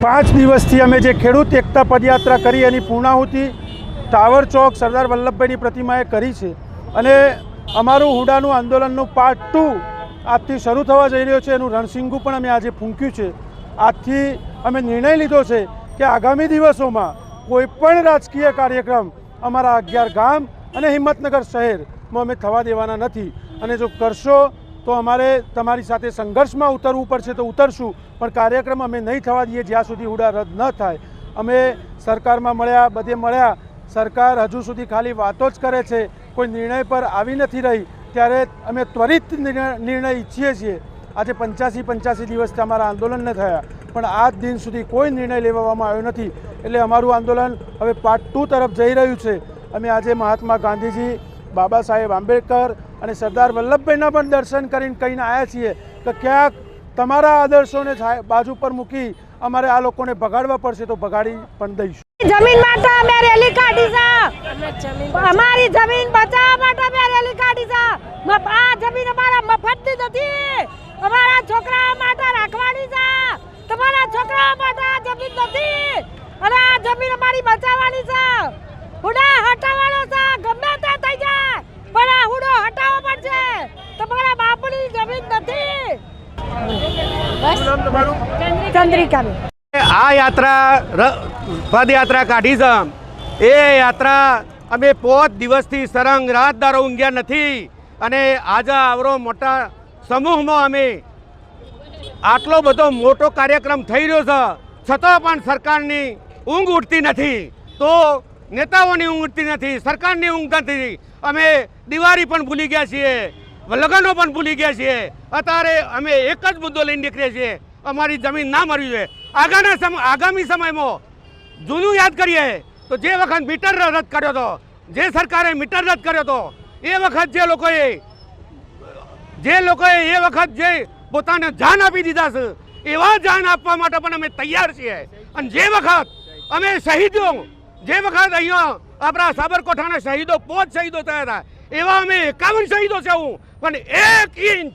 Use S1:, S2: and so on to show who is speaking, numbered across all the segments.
S1: પાંચ દિવસથી અમે જે ખેડૂત એકતા પદયાત્રા કરી એની પૂર્ણાહુતિ ટાવર ચોક સરદાર વલ્લભભાઈની પ્રતિમાએ કરી છે. અને અમારું હુડાનું આંદોલનનું પાર્ટ ટુ આજથી શરૂ થવા જઈ રહ્યો છે. એનું રણસિંગુ પણ અમે આજે ફૂંક્યું છે. આજથી અમે નિર્ણય લીધો છે કે આગામી દિવસોમાં કોઈપણ રાજકીય કાર્યક્રમ અમારા અગિયાર ગામ અને હિંમતનગર શહેરમાં અમે થવા દેવાના નથી. અને જો કરશો તો અમારે તમારી સાથે સંઘર્ષમાં ઉતરવું પડશે તો ઉતરશું, પણ કાર્યક્રમ અમે નહીં થવા દઈએ જ્યાં સુધી હુડા રદ ન થાય. અમે સરકારમાં મળ્યા, બધે મળ્યા. સરકાર હજુ સુધી ખાલી વાતો જ કરે છે. કોઈ નિર્ણય પર આવી નથી રહી. ત્યારે અમે ત્વરિત નિર્ણય ઈચ્છીએ છીએ. આજે પંચ્યાસી પંચ્યાસી દિવસથી અમારા આંદોલનને થયા. પણ આજ દિન સુધી કોઈ નિર્ણય લેવામાં આવ્યો નથી. એટલે અમારું આંદોલન હવે પાર્ટ ટુ તરફ જઈ રહ્યું છે. અમે આજે મહાત્મા ગાંધીજી બાબા સાહેબ આંબેડકર અને સરદાર વલ્લભભાઈના પણ દર્શન કરીને કહીને આવ્યા છીએ કે ક્યાંક તમારા આદર્શોને બાજુ પર મૂકી અમારે આ લોકોને ભગાડવા પડશે તો ભગાડી પણ દઈશું.
S2: જમીન માટે અમે રેલી કાઢી છે. અમારી જમીન બચાવવા માટે અમે રેલી કાઢી છે. આ જમીન અમારા મફતની નથી અમારા છોકરા માટે રાખવાની છે. તમારા છોકરા માટે આ જમીન નથી. અને આ જમીન અમારી બચાવવાની છે. ઉડા હટાવવાનો છે ગમે તે થઈ જાય પણ આ હુડો હટાવવો પડશે તમારા બાપુની જમીન ચંદ્રિકાબેન.
S3: આ યાત્રા પદયાત્રા કાઢી છે એ યાત્રા અમે પોત દિવસથી સરંગ રાતદારો ઊંઘ્યા નથી અને આજે આવરો મોટા સમૂહમાં અમે આટલો બધો મોટો કાર્યક્રમ થઈ રહ્યો છે છતાં પણ સરકારની ઊંઘ ઉઠતી નથી. તો નેતાઓની ઊંઘ ઉઠતી નથી સરકારની ઊંઘ નથી. અમે દિવાળી પણ ભૂલી ગયા છીએ. લગ્નો પણ ભૂલી ગયા છીએ. અત્યારે અમે એક જ મુદ્દો લઈને નીકળીએ છીએ. અમારી જમીન ના મરવી જોઈએ. આગળના સમય આગામી સમયમાં જૂનું યાદ કરીએ તો જે વખત મીટર રદ કર્યો હતો, જે સરકારે મીટર રદ કર્યો હતો, એ વખત જે લોકોએ જે લોકોએ એ વખત જે પોતાને જાન આપી દીધા છે, એવા જાન આપવા માટે પણ અમે તૈયાર છીએ. અને જે વખત અમે શહીદો જે વખત અહીંયા આપણા સાબરકોઠાના શહીદો, પોચ શહીદો થયા હતા. એવા અમે એકાવન શહીદો છે હું. પણ એક ઇંચ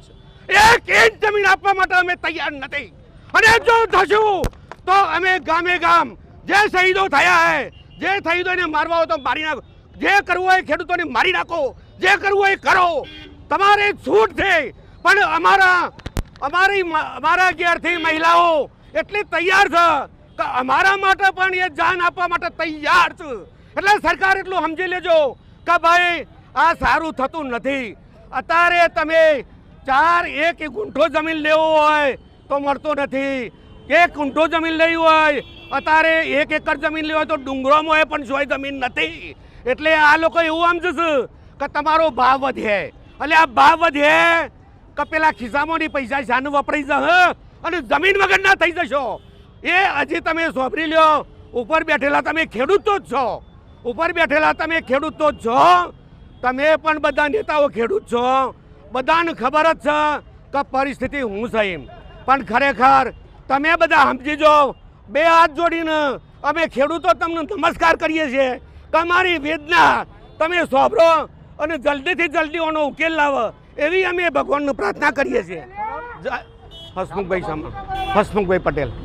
S3: એક ઇંચ જમીન આપવા માટે અમે તૈયાર નથી. અને જો થશું, તો અમે ગામે ગામ જે શહીદો થયા હે, જે શહીદોને મારવા હોય તો મારી નાખો. જે કરવું હોય ખેડૂતોને મારી નાખો. જે કરવું હોય કરો. તમારે છૂટ છે. પણ અમારા, અમારી અમારા ઘેરથી મહિલાઓ એટલી તૈયાર છે કે અમારા માટે પણ એ જાન આપવા માટે તૈયાર છે. એટલે સરકાર એટલું સમજી લેજો કે ભાઈ, આ સારું થતું નથી. અત્યારે તમે ચાર એક ગુંઠો જમીન લેવો હોય તો મળતો નથી. એક ગુંઠો જમીન લેવી હોય, અત્યારે એક એકર જમીન લેવી હોય તો ડુંગરોમાં હોય પણ જોઈ જમીન નથી. એટલે આ લોકો એવું સમજશે કે તમારો ભાવ વધે. એટલે આ ભાવ વધે કે પેલા ખિસ્સામાંની પૈસા જાનું વપરાઈ જશે અને જમીન વગર ના થઈ જશો. એ હજી તમે સોંપરી લ્યો. ઉપર બેઠેલા તમે ખેડૂતો જ છો. ઉપર બેઠેલા તમે ખેડૂતો જ છો. તમે પણ બધા નેતાઓ ખેડૂત છો. બધાને ખબર જ છે કે પરિસ્થિતિ હું છે એમ. પણ ખરેખર તમે બધા સમજી જાઓ બે હાથ જોડીને અમે ખેડૂતો તમને નમસ્કાર કરીએ છીએ કે અમારી વેદના તમે સોંભરો અને જલ્દીથી જલ્દી આનો ઉકેલ લાવો એવી અમે ભગવાનને પ્રાર્થના કરીએ છીએ. હસમુખભાઈ સામા, હસમુખભાઈ પટેલ.